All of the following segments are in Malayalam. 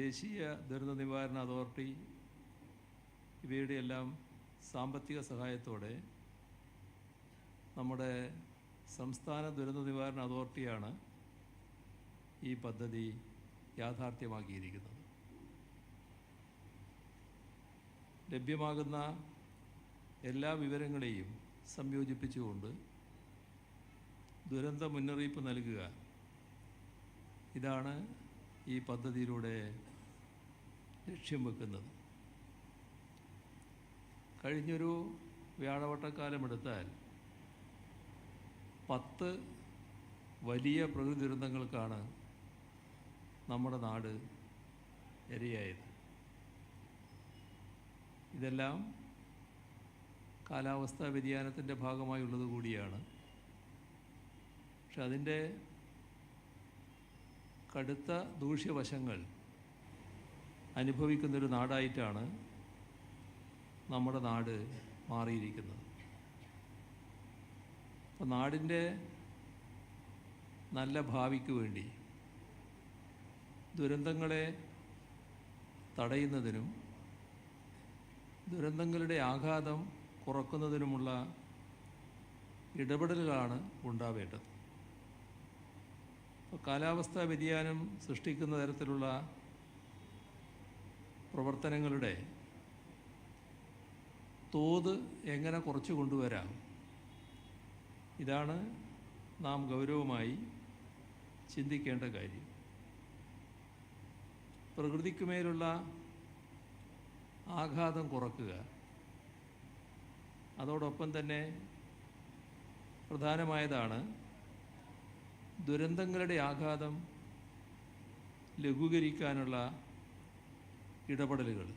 ദേശീയ ദുരന്ത നിവാരണ അതോറിറ്റി ഇവയുടെയെല്ലാം സാമ്പത്തിക സഹായത്തോടെ നമ്മുടെ സംസ്ഥാന ദുരന്ത നിവാരണ അതോറിറ്റിയാണ് ഈ പദ്ധതി യാഥാർത്ഥ്യമാക്കിയിരിക്കുന്നത്. ലഭ്യമാകുന്ന എല്ലാ വിവരങ്ങളെയും സംയോജിപ്പിച്ചുകൊണ്ട് ദുരന്ത മുന്നറിയിപ്പ് നൽകുക ഇതാണ് ഈ പദ്ധതിയിലൂടെ ലക്ഷ്യം വെക്കുന്നത്. കഴിഞ്ഞൊരു വ്യാഴവട്ടക്കാലമെടുത്താൽ പത്ത് വലിയ പ്രകൃതി ദുരന്തങ്ങൾക്കാണ് നമ്മുടെ നാട് ഇരയായത്. ഇതെല്ലാം കാലാവസ്ഥാ വ്യതിയാനത്തിന്റെ ഭാഗമായുള്ളത് കൂടിയാണ്. പക്ഷെ അതിന്റെ കടുത്ത ദൂഷ്യവശങ്ങൾ അനുഭവിക്കുന്നൊരു നാടായിട്ടാണ് നമ്മുടെ നാട് മാറിയിരിക്കുന്നത്. അപ്പോൾ നാടിന്റെ നല്ല ഭാവിക്ക് വേണ്ടി ദുരന്തങ്ങളെ തടയുന്നതിനും ദുരന്തങ്ങളുടെ ആഘാതം കുറക്കുന്നതിനുമുള്ള ഇടപെടലുകളാണ് ഉണ്ടാവേണ്ടത്. കാലാവസ്ഥാ വ്യതിയാനം സൃഷ്ടിക്കുന്ന തരത്തിലുള്ള പ്രവർത്തനങ്ങളുടെ തോത് എങ്ങനെ കുറച്ചു കൊണ്ടുവരാം? ഇതാണ് നാം ഗൗരവമായി ചിന്തിക്കേണ്ട കാര്യം. പ്രകൃതിക്കുമേലുള്ള ആഘാതം കുറക്കുക. അതോടൊപ്പം തന്നെ പ്രധാനമായതാണ് ദുരന്തങ്ങളുടെ ആഘാതം ലഘൂകരിക്കാനുള്ള ഇടപെടലുകൾ.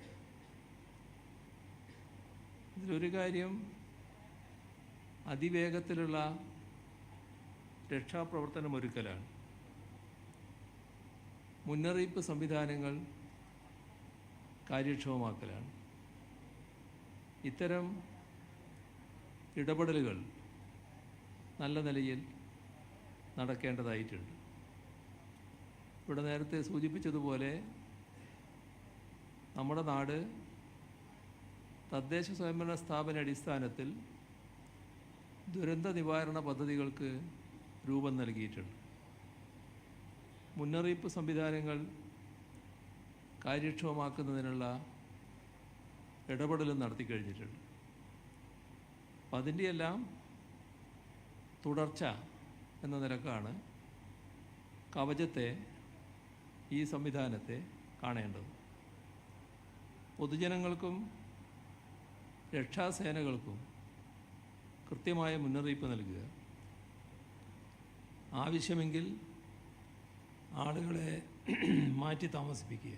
ഇതിലൊരു കാര്യം അതിവേഗത്തിലുള്ള രക്ഷാപ്രവർത്തനമൊരുക്കലാണ് മുന്നറിയിപ്പ് സംവിധാനങ്ങൾ കാര്യക്ഷമമാക്കലാണ്. ഇത്തരം ഇടപെടലുകൾ നല്ല നിലയിൽ നടക്കേണ്ടതായിട്ടുണ്ട്. ഇവിടെ നേരത്തെ സൂചിപ്പിച്ചതുപോലെ നമ്മുടെ നാട് തദ്ദേശ സ്വയംഭരണ സ്ഥാപന അടിസ്ഥാനത്തിൽ ദുരന്ത നിവാരണ പദ്ധതികൾക്ക് രൂപം നൽകിയിട്ടുണ്ട്. മുന്നറിയിപ്പ് സംവിധാനങ്ങൾ കാര്യക്ഷമമാക്കുന്നതിനുള്ള ഇടപെടലും നടത്തി കഴിഞ്ഞിട്ടുണ്ട്. അപ്പം അതിന്റെയെല്ലാം തുടർച്ച എന്ന നിലക്കാണ് കവചത്തെ ഈ സംവിധാനത്തെ കാണേണ്ടത്. പൊതുജനങ്ങൾക്കും രക്ഷാസേനകൾക്കും കൃത്യമായ മുന്നറിയിപ്പ് നൽകുക. ആവശ്യമെങ്കിൽ ആളുകളെ മാറ്റി താമസിപ്പിക്കുക.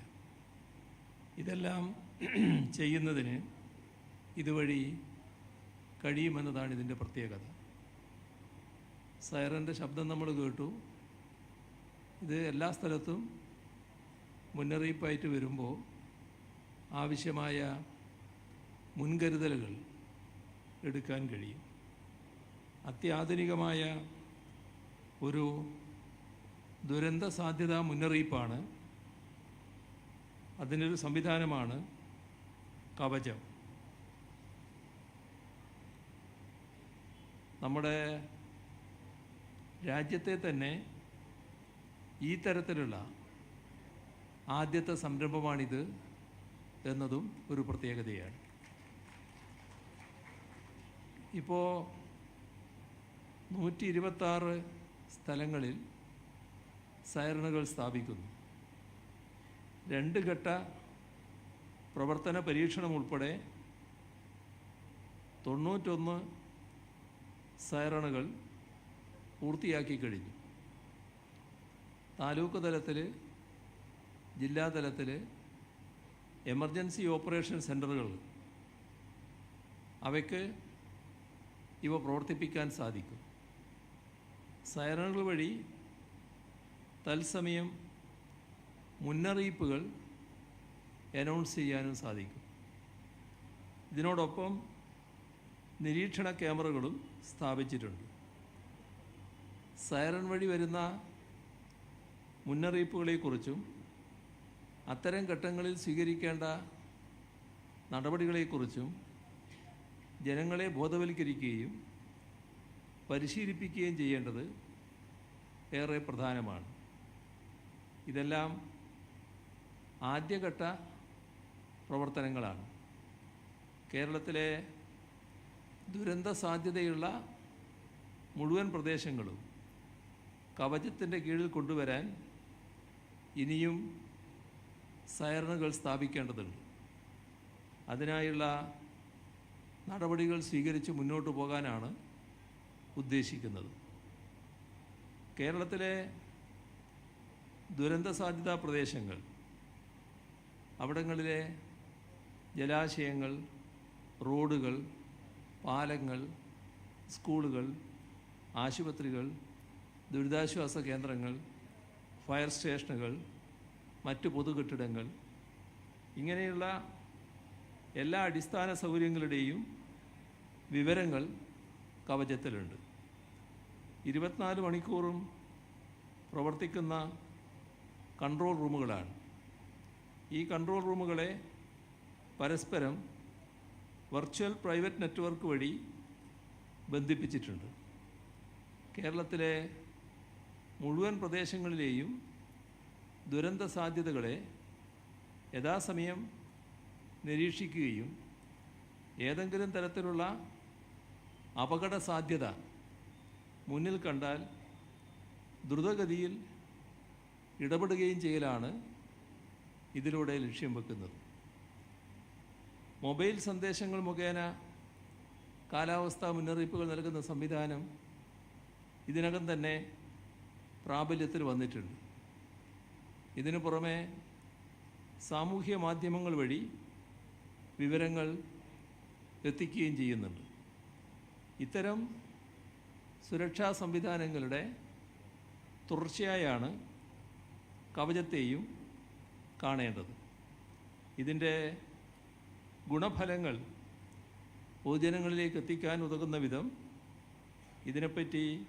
ഇതെല്ലാം ചെയ്യുന്നതിന് ഇതുവഴി കഴിയുമെന്നതാണ് ഇതിന്റെ പ്രത്യേകത. സൈറന്റെ ശബ്ദം നമ്മൾ കേട്ടു. ഇത് എല്ലാ സ്ഥലത്തും മുന്നറിയിപ്പായിട്ട് വരുമ്പോൾ ആവശ്യമായ മുൻകരുതലുകൾ എടുക്കാൻ കഴിയും. അത്യാധുനികമായ ഒരു ദുരന്ത സാധ്യതാ മുന്നറിയിപ്പാണ്. അതിനൊരു സംവിധാനമാണ് കവചം. നമ്മുടെ രാജ്യത്തെ തന്നെ ഈ തരത്തിലുള്ള ആദ്യത്തെ സംരംഭമാണിത് എന്നതും ഒരു പ്രത്യേകതയാണ്. ഇപ്പോൾ നൂറ്റി ഇരുപത്താറ് സ്ഥലങ്ങളിൽ സൈറണുകൾ സ്ഥാപിക്കുന്നു. രണ്ട് ഘട്ട പ്രവർത്തന പരീക്ഷണം ഉൾപ്പെടെ തൊണ്ണൂറ്റൊന്ന് സൈറണുകൾ പൂർത്തിയാക്കി കഴിഞ്ഞു. താലൂക്ക് തലത്തിൽ ജില്ലാ തലത്തിൽ എമർജൻസി ഓപ്പറേഷൻ സെന്ററുകൾ അവയ്ക്ക് ഇവ പ്രവർത്തിപ്പിക്കാൻ സാധിക്കും. സൈറണുകൾ വഴി തത്സമയം മുന്നറിയിപ്പുകൾ അനൗൺസ് ചെയ്യാനും സാധിക്കും. ഇതിനോടൊപ്പം നിരീക്ഷണ ക്യാമറകളും സ്ഥാപിച്ചിട്ടുണ്ട്. സൈറൺ വഴി വരുന്ന മുന്നറിയിപ്പുകളെക്കുറിച്ചും അത്തരം ഘട്ടങ്ങളിൽ സ്വീകരിക്കേണ്ട നടപടികളെക്കുറിച്ചും ജനങ്ങളെ ബോധവൽക്കരിക്കുകയും പരിശീലിപ്പിക്കുകയും ചെയ്യേണ്ടത് ഏറെ പ്രധാനമാണ്. ഇതെല്ലാം ആദ്യഘട്ട പ്രവർത്തനങ്ങളാണ്. കേരളത്തിലെ ദുരന്ത സാധ്യതയുള്ള മുഴുവൻ പ്രദേശങ്ങളും കവചത്തിന്റെ കീഴിൽ കൊണ്ടുവരാൻ ഇനിയും സൈറണുകൾ സ്ഥാപിക്കേണ്ടതുണ്ട്. അതിനായുള്ള നടപടികൾ സ്വീകരിച്ച് മുന്നോട്ട് പോകാനാണ് ഉദ്ദേശിക്കുന്നത്. കേരളത്തിലെ ദുരന്ത സാധ്യതാ പ്രദേശങ്ങൾ അവിടങ്ങളിലെ ജലാശയങ്ങൾ റോഡുകൾ പാലങ്ങൾ സ്കൂളുകൾ ആശുപത്രികൾ ദുരിതാശ്വാസ കേന്ദ്രങ്ങൾ ഫയർ സ്റ്റേഷനുകൾ മറ്റ് പൊതുകെട്ടിടങ്ങൾ ഇങ്ങനെയുള്ള എല്ലാ അടിസ്ഥാന സൗകര്യങ്ങളുടെയും വിവരങ്ങൾ കവചത്തിലുണ്ട്. ഇരുപത്തിനാല് മണിക്കൂറും പ്രവർത്തിക്കുന്ന കൺട്രോൾ റൂമുകളാണ്. ഈ കൺട്രോൾ റൂമുകളെ പരസ്പരം വെർച്വൽ പ്രൈവറ്റ് നെറ്റ്വർക്ക് വഴി ബന്ധിപ്പിച്ചിട്ടുണ്ട്. കേരളത്തിലെ മുഴുവൻ പ്രദേശങ്ങളിലെയും ദുരന്ത സാധ്യതകളെ യഥാസമയം നിരീക്ഷിക്കുകയും ഏതെങ്കിലും തരത്തിലുള്ള അപകട സാധ്യത മുന്നിൽ കണ്ടാൽ ദ്രുതഗതിയിൽ ഇടപെടുകയും ചെയ്യലാണ് ഇതിലൂടെ ലക്ഷ്യം വെക്കുന്നത്. മൊബൈൽ സന്ദേശങ്ങൾ മുഖേന കാലാവസ്ഥാ മുന്നറിയിപ്പുകൾ നൽകുന്ന സംവിധാനം ഇതിനകം തന്നെ പ്രാബല്യത്തിൽ വന്നിട്ടുണ്ട്. ഇതിനു പുറമെ സാമൂഹ്യ മാധ്യമങ്ങൾ വഴി വിവരങ്ങൾ എത്തിക്കുകയും ചെയ്യുന്നുണ്ട്. ഇത്തരം സുരക്ഷാ സംവിധാനങ്ങളുടെ തുടർച്ചയായാണ് കവചത്തെയും കാണേണ്ടത്. ഇതിന്റെ ഗുണഫലങ്ങൾ പൊതുജനങ്ങളിലേക്ക് എത്തിക്കാൻ ഉതകുന്ന വിധം ഇതിനെപ്പറ്റി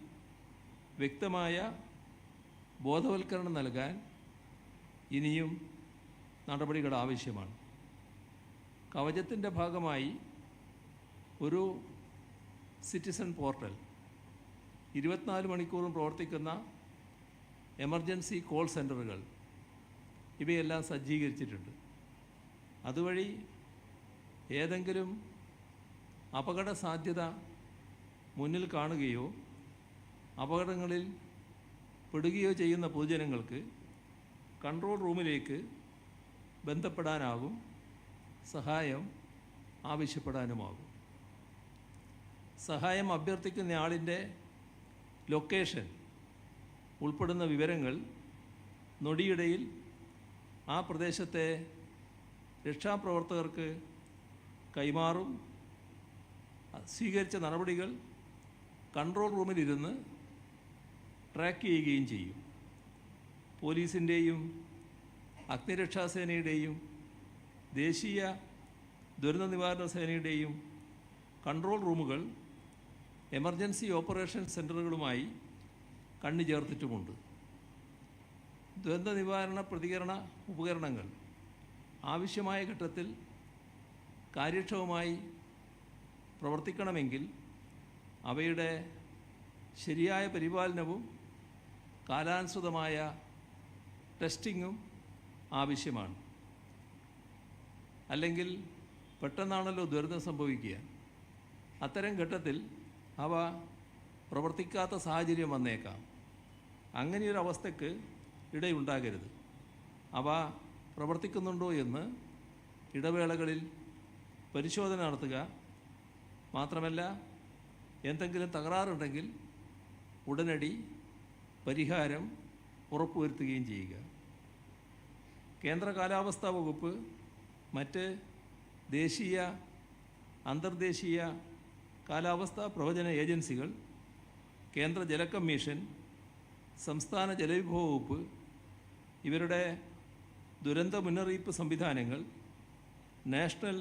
വ്യക്തമായ ബോധവൽക്കരണം നൽകാൻ ഇനിയും നടപടികൾ ആവശ്യമാണ്. കവചത്തിന്റെ ഭാഗമായി ഒരു സിറ്റിസൺ പോർട്ടൽ ഇരുപത്തിനാല് മണിക്കൂറും പ്രവർത്തിക്കുന്ന എമർജൻസി കോൾ സെന്ററുകൾ ഇവയെല്ലാം സജ്ജീകരിച്ചിട്ടുണ്ട്. അതുവഴി ഏതെങ്കിലും അപകട സാധ്യത മുന്നിൽ കാണുകയോ അപകടങ്ങളിൽ പെടുകയോ ചെയ്യുന്ന പൊതുജനങ്ങൾക്ക് കൺട്രോൾ റൂമിലേക്ക് ബന്ധപ്പെടാനാകും സഹായം ആവശ്യപ്പെടാനുമാകും. സഹായം അഭ്യർത്ഥിക്കുന്ന ആളിന്റെ ലൊക്കേഷൻ ഉൾപ്പെടുന്ന വിവരങ്ങൾ നൊടിയിടയിൽ ആ പ്രദേശത്തെ രക്ഷാപ്രവർത്തകർക്ക് കൈമാറും. സ്വീകരിച്ച നടപടികൾ കൺട്രോൾ റൂമിലിരുന്ന് ട്രാക്ക് ചെയ്യുകയും ചെയ്യും. പോലീസിന്റെയും അഗ്നിരക്ഷാസേനയുടെയും ദേശീയ ദുരന്ത നിവാരണ സേനയുടെയും കൺട്രോൾ റൂമുകൾ എമർജൻസി ഓപ്പറേഷൻ സെന്ററുകളുമായി കണ്ണു ചേർത്തിട്ടുമുണ്ട്. ദുരന്ത നിവാരണ പ്രതികരണ ഉപകരണങ്ങൾ ആവശ്യമായ ഘട്ടത്തിൽ കാര്യക്ഷമമായി പ്രവർത്തിക്കണമെങ്കിൽ അവയുടെ ശരിയായ പരിപാലനവും കാലാനുസൃതമായ ടെസ്റ്റിങ്ങും ആവശ്യമാണ്. അല്ലെങ്കിൽ പെട്ടെന്നാണല്ലോ ദുരന്തം സംഭവിക്കുക. അത്തരം ഘട്ടത്തിൽ അവ പ്രവർത്തിക്കാത്ത സാഹചര്യം വന്നേക്കാം. അങ്ങനെയൊരവസ്ഥക്ക് ഇടയുണ്ടാകരുത്. അവ പ്രവർത്തിക്കുന്നുണ്ടോ എന്ന് ഇടവേളകളിൽ പരിശോധന നടത്തുക. മാത്രമല്ല എന്തെങ്കിലും തകരാറുണ്ടെങ്കിൽ ഉടനടി പരിഹാരം ഉറപ്പുവരുത്തുകയും ചെയ്യുക. കേന്ദ്ര കാലാവസ്ഥാ വകുപ്പ് മറ്റ് ദേശീയ അന്തർദേശീയ കാലാവസ്ഥാ പ്രവചന ഏജൻസികൾ കേന്ദ്ര ജല കമ്മീഷൻ സംസ്ഥാന ജലവിഭവ വകുപ്പ് ഇവരുടെ ദുരന്ത മുന്നറിയിപ്പ് സംവിധാനങ്ങൾ നാഷണൽ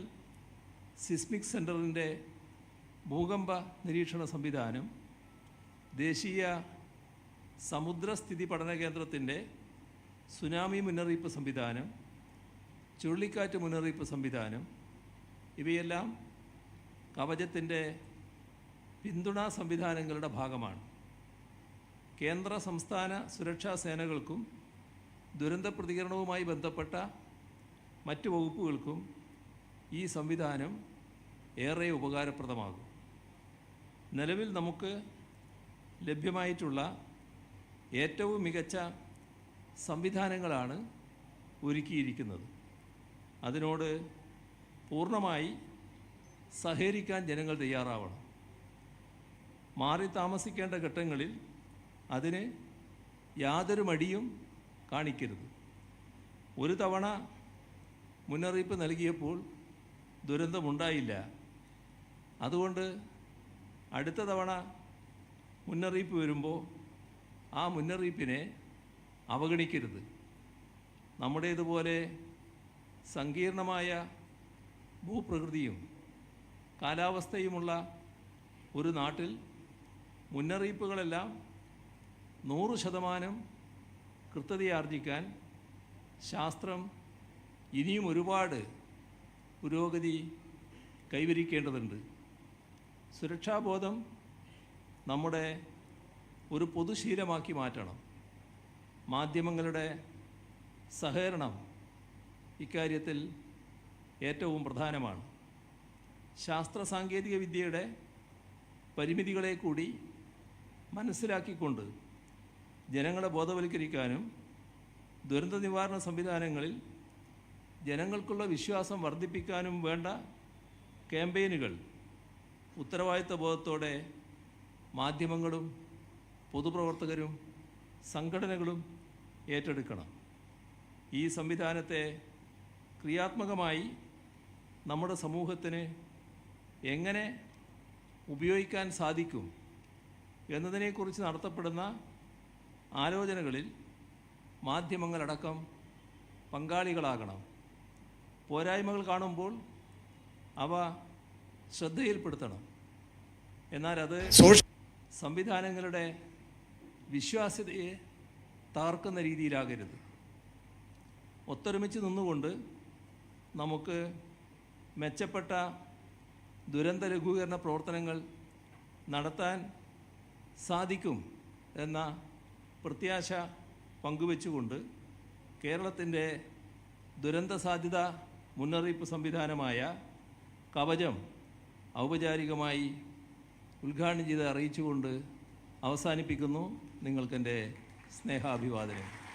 സിസ്മിക് സെന്ററിന്റെ ഭൂകമ്പ നിരീക്ഷണ സംവിധാനം ദേശീയ സമുദ്രസ്ഥിതി പഠന കേന്ദ്രത്തിന്റെ സുനാമി മുന്നറിയിപ്പ് സംവിധാനം ചുഴലിക്കാറ്റ് മുന്നറിയിപ്പ് സംവിധാനം ഇവയെല്ലാം കവചത്തിന്റെ പിന്തുണാ സംവിധാനങ്ങളുടെ ഭാഗമാണ്. കേന്ദ്ര സംസ്ഥാന സുരക്ഷാ സേനകൾക്കും ദുരന്ത പ്രതികരണവുമായി ബന്ധപ്പെട്ട മറ്റ് വകുപ്പുകൾക്കും ഈ സംവിധാനം ഏറെ ഉപകാരപ്രദമാകും. നിലവിൽ നമുക്ക് ലഭ്യമായിട്ടുള്ള ഏറ്റവും മികച്ച സംവിധാനങ്ങളാണ് ഒരുക്കിയിരിക്കുന്നത്. അതിനോട് പൂർണമായി സഹകരിക്കാൻ ജനങ്ങൾ തയ്യാറാവണം. മാറി താമസിക്കേണ്ട ഘട്ടങ്ങളിൽ അതിന് യാതൊരു മടിയും കാണിക്കരുത്. ഒരു തവണ മുന്നറിയിപ്പ് നൽകിയപ്പോൾ ദുരന്തമുണ്ടായില്ല. അതുകൊണ്ട് അടുത്ത തവണ മുന്നറിയിപ്പ് വരുമ്പോൾ ആ മുന്നറിയിപ്പിനെ അവഗണിക്കരുത്. നമ്മുടേതുപോലെ സങ്കീർണമായ ഭൂപ്രകൃതിയും കാലാവസ്ഥയുമുള്ള ഒരു നാട്ടിൽ മുന്നറിയിപ്പുകളെല്ലാം നൂറ് ശതമാനം കൃത്യതയാർജിക്കാൻ ശാസ്ത്രം ഇനിയും ഒരുപാട് പുരോഗതി കൈവരിക്കേണ്ടതുണ്ട്. സുരക്ഷാബോധം നമ്മുടെ ഒരു പൊതുശീലമാക്കി മാറ്റണം. മാധ്യമങ്ങളുടെ സഹകരണം ഇക്കാര്യത്തിൽ ഏറ്റവും പ്രധാനമാണ്. ശാസ്ത്ര സാങ്കേതിക വിദ്യയുടെ പരിമിതികളെ കൂടി മനസ്സിലാക്കിക്കൊണ്ട് ജനങ്ങളെ ബോധവൽക്കരിക്കാനും ദുരന്ത നിവാരണ സംവിധാനങ്ങളിൽ ജനങ്ങൾക്കുള്ള വിശ്വാസം വർദ്ധിപ്പിക്കാനും വേണ്ട ക്യാമ്പയിനുകൾ ഉത്തരവാദിത്ത ബോധത്തോടെ മാധ്യമങ്ങളും പൊതുപ്രവർത്തകരും സംഘടനകളും ഏറ്റെടുക്കണം. ഈ സംവിധാനത്തെ ക്രിയാത്മകമായി നമ്മുടെ സമൂഹത്തിന് എങ്ങനെ ഉപയോഗിക്കാൻ സാധിക്കും എന്നതിനെക്കുറിച്ച് നടത്തപ്പെടുന്ന ആലോചനകളിൽ മാധ്യമങ്ങളടക്കം പങ്കാളികളാകണം. പോരായ്മകൾ കാണുമ്പോൾ അവ ശ്രദ്ധയിൽപ്പെടുത്തണം. എന്നാൽ അത് സംവിധാനങ്ങളുടെ വിശ്വാസ്യതയെ തകർക്കുന്ന രീതിയിലാകരുത്. ഒത്തൊരുമിച്ച് നിന്നുകൊണ്ട് നമുക്ക് മെച്ചപ്പെട്ട ദുരന്ത ലഘൂകരണ പ്രവർത്തനങ്ങൾ നടത്താൻ സാധിക്കും എന്ന പ്രത്യാശ പങ്കുവെച്ചുകൊണ്ട് കേരളത്തിന്റെ ദുരന്ത സാധ്യത മുന്നറിയിപ്പ് സംവിധാനമായ കവചം ഔപചാരികമായി ഉദ്ഘാടനം ചെയ്ത് അറിയിച്ചുകൊണ്ട് അവസാനിപ്പിക്കുന്നു. നിങ്ങൾക്കെന്റെ സ്നേഹാഭിവാദനം.